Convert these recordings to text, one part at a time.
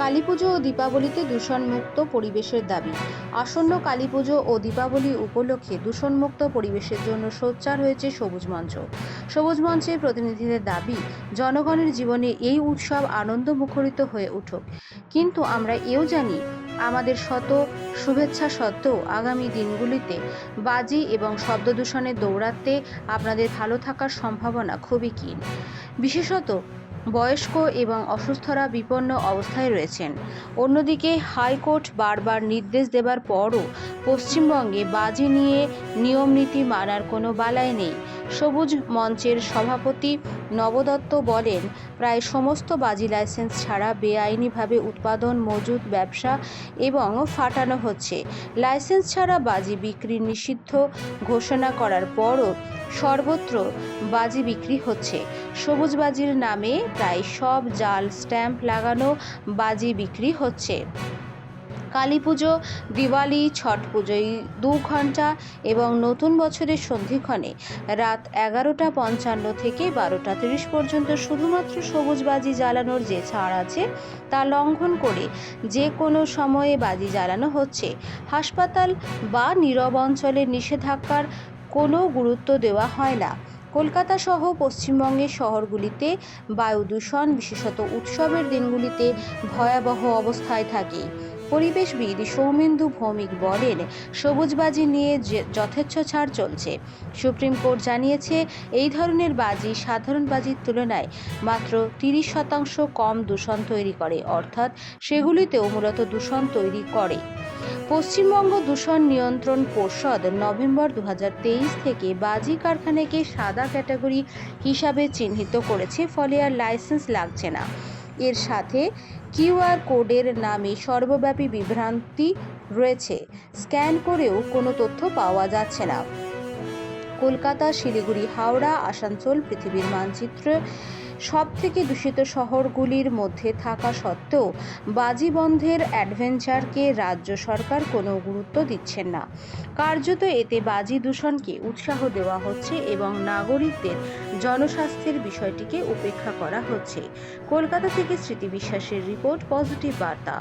কালীপুজো ও দীপাবলিতে দূষণমুক্ত পরিবেশের দাবি। আসন্ন কালীপুজো ও দীপাবলি উপলক্ষে দূষণমুক্ত পরিবেশের জন্য সোচ্চার হয়েছে সবুজ মঞ্চ। সবুজ মঞ্চের প্রতিনিধিদের দাবি, জনগণের জীবনে এই উৎসব আনন্দ মুখরিত হয়ে উঠুক। কিন্তু আমরা এও জানি, আমাদের শত শুভেচ্ছা সত্ত্বেও আগামী দিনগুলিতে বাজি এবং শব্দ দূষণের দৌরাত্মে আপনাদের ভালো থাকার সম্ভাবনা খুবই ক্ষীণ। বিশেষত বয়স্ক এবং অসুস্থরা বিপন্ন অবস্থায় রয়েছেন। অন্যদিকে হাইকোর্ট বারবার নির্দেশ দেবার পরও পশ্চিমবঙ্গে বাজি নিয়ে নিয়মনীতি মানার কোনো বালাই নেই। সবুজ মঞ্চের সভাপতি নবদত্ত বলেন, প্রায় সমস্ত বাজি লাইসেন্স ছাড়া বেআইনিভাবে উৎপাদন মজুদ ব্যবসা এবং ফাটানো হচ্ছে। লাইসেন্স ছাড়া বাজি বিক্রি নিষিদ্ধ ঘোষণা করার পরও সর্বত্র বাজি বিক্রি হচ্ছে। সবুজ বাজির নামে প্রায় সব জাল স্ট্যাম্প লাগানো বাজি বিক্রি হচ্ছে। কালী পুজো, দিওয়ালি, ছট পুজোয় দু ঘণ্টা এবং নতুন বছরের সন্ধিক্ষণে রাত এগারোটা পঞ্চান্ন থেকে বারোটা তিরিশ পর্যন্ত শুধুমাত্র সবুজ বাজি জ্বালানোর যে ছাড় আছে, তা লঙ্ঘন করে যে কোনো সময়ে বাজি জ্বালানো হচ্ছে। হাসপাতাল বা নীরব অঞ্চলের নিষেধাজ্ঞার কোনো গুরুত্ব দেওয়া হয় না। কলকাতা সহ পশ্চিমবঙ্গের শহরগুলিতে বায়ু দূষণ, বিশেষত উৎসবের দিনগুলিতে ভয়াবহ অবস্থায় থাকে। পরিবেশবিদ সৌমেন্দু ভৌমিক বলেন, সবুজবাজি নিয়ে যথেচ্ছ ছাড় চলছে। সুপ্রিম কোর্ট জানিয়েছে, এই ধরনের বাজি সাধারণ বাজির তুলনায় মাত্র তিরিশ শতাংশ কম দূষণ তৈরি করে। অর্থাৎ সেগুলিতেও মূলত দূষণ তৈরি করে। পশ্চিমবঙ্গ দূষণ নিয়ন্ত্রণ পর্ষদ নভেম্বর দু হাজার তেইশ থেকে বাজি কারখানাকে সাদা ক্যাটাগরি হিসাবে চিহ্নিত করেছে, ফলে আর লাইসেন্স লাগছে না। এর সাথে কিউআর কোডের নামে সর্বব্যাপী বিভ্রান্তি রয়েছে। স্ক্যান করেও কোনো তথ্য পাওয়া যাচ্ছে না। কলকাতা, শিলিগুড়ি, হাওড়া, আসানসোল পৃথিবীর মানচিত্রে সব থেকে দূষিত শহরগুলির মধ্যে থাকা সত্ত্বেও বাজি বন্ধের অ্যাডভেঞ্চারকে রাজ্য সরকার কোনো গুরুত্ব দিচ্ছেন না। কার্যত এতে বাজি দূষণকে উৎসাহ দেওয়া হচ্ছে এবং নাগরিকদের জনস্বাস্থ্যের বিষয়টিকে উপেক্ষা করা হচ্ছে। কলকাতা থেকে স্মৃতি বিশ্বাসের রিপোর্ট, পজিটিভ বার্তা।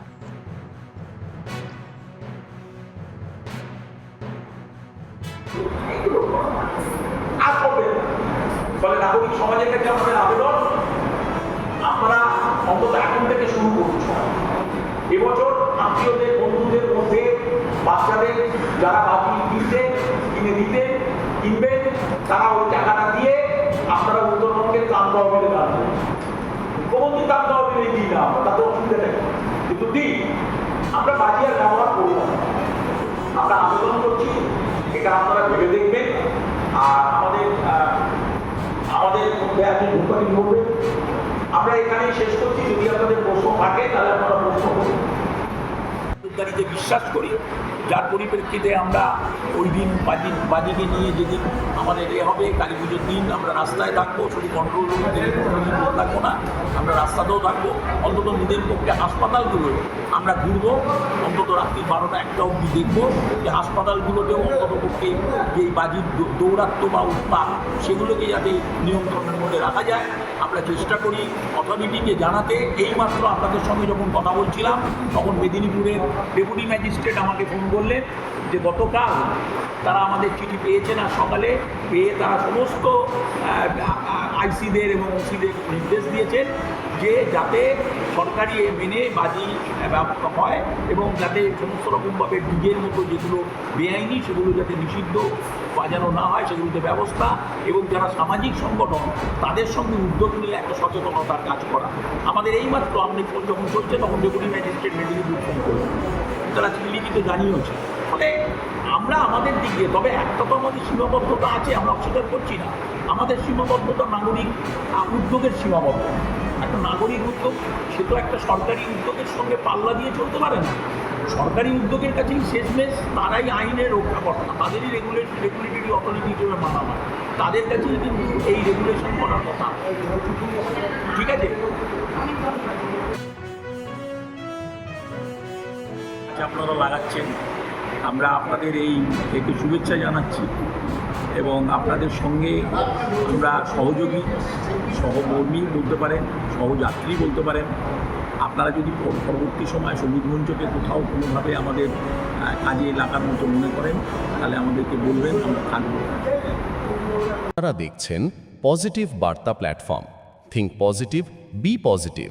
ফলে নাগরিক সমাজের কাছে আমাদের আবেদন আপনারা অন্তত এখন থেকে শুরু করুন এবছর আত্মীয়দের, বন্ধুদের মধ্যে বাচ্চাদের যারা বাজি কিনতে, কিনে দিতে কিনবেন তারা ওই টাকাটা দিয়ে আপনারা উত্তরবঙ্গের কাম তহবিলে দান মুখ্যমন্ত্রী কাম তহবিলে দিই না তাতে অসুবিধা নেই। কিন্তু দিই আমরা বাজি আর ব্যবহার করব। না আমরা আবেদন করছি, এটা আপনারা ভেবে দেখবেন। আর আপনি ভূপালি করবেন আমরা এখানেই শেষ করছি। যদি আপনাদের প্রশ্ন থাকে, তাহলে আপনারা প্রশ্ন করুন গাড়িতে বিশ্বাস করি, যার পরিপ্রেক্ষিতে আমরা ওই দিন বাজি বাজিকে নিয়ে যেদিন আমাদের এ হবে কালী পুজোর দিন আমরা রাস্তায় থাকব শুধু কন্ট্রোল থাকব না। আমরা রাস্তাতেও থাকব, অন্তত নিজের পক্ষে হাসপাতালগুলো আমরা ঘুরবো, অন্তত রাত্রি বারোটা একটা অবধি দেখব যে হাসপাতালগুলোতেও অন্তত পক্ষে যে বাজির দৌ- দৌরাত্ম্য বা উৎপাদ সেগুলোকে যাতে নিয়ন্ত্রণের মধ্যে রাখা যায়। আমরা চেষ্টা করি অথরিটিকে জানাতে। এইমাত্র আপনাদের সঙ্গে যখন কথা বলছিলাম, তখন মেদিনীপুরের ডেপুটি ম্যাজিস্ট্রেট আমাকে ফোন করলেন যে, গতকাল তারা আমাদের চিঠি পেয়েছে না সকালে? পেয়ে তারা সমস্ত আইসিদের এবং ওসিদের নির্দেশ দিয়েছেন যে যাতে সরকারি মেনে বাজি ব্যবস্থা হয় এবং যাতে সমস্ত রকমভাবে ডিজের মতো যেগুলো বেআইনি, সেগুলো যাতে নিষিদ্ধ বাজানো না হয়, সেগুলোতে ব্যবস্থা এবং যারা সামাজিক সংগঠন, তাদের সঙ্গে উদ্যোগ নিয়ে একটা সচেতনতার কাজ করা। আমাদের এইমাত্র আপনি ফোন যখন চলছে তখন ডেপুটি ম্যাজিস্ট্রেট মেদিনীপুর ফোন করবেন তারা লিখিত জানিয়েছে। ফলে আমরা আমাদের দিক তবে একটা তো আমাদের সীমাবদ্ধতা আছে, আমরা অস্বীকার করছি না। আমাদের সীমাবদ্ধতা নাগরিক উদ্যোগের সীমাবদ্ধ। একটা নাগরিক উদ্যোগ সে তো একটা সরকারি উদ্যোগের সঙ্গে পাল্লা দিয়ে চলতে পারে না। সরকারি উদ্যোগের কাছেই শেষমেশ তারাই আইনের রক্ষাকর্তা। তাদেরই রেগুলেট রেগুলেটরি অথরিটি হিসেবে মানা হয়। তাদের কাছেই কিন্তু এই রেগুলেশন করার কথা। ঠিক আছে? আচ্ছা, আপনারা লাগাচ্ছেন। আমরা আপনাদের এই একে শুভেচ্ছা জানাচ্ছি। এবং আপনাদের সঙ্গে আমরা সহযোগী, সহকর্মী বলতে পারেন, সহযাত্রী বলতে পারেন। আপনারা যদি পরবর্তী সময় সবুজ মঞ্চকে কোথাও কোনোভাবে আমাদের কাজে লাগার মতো মনে করেন, তাহলে আমাদেরকে বলবেন, আমরা থাকব। আপনারা দেখছেন পজিটিভ বার্তা platform. Think positive be positive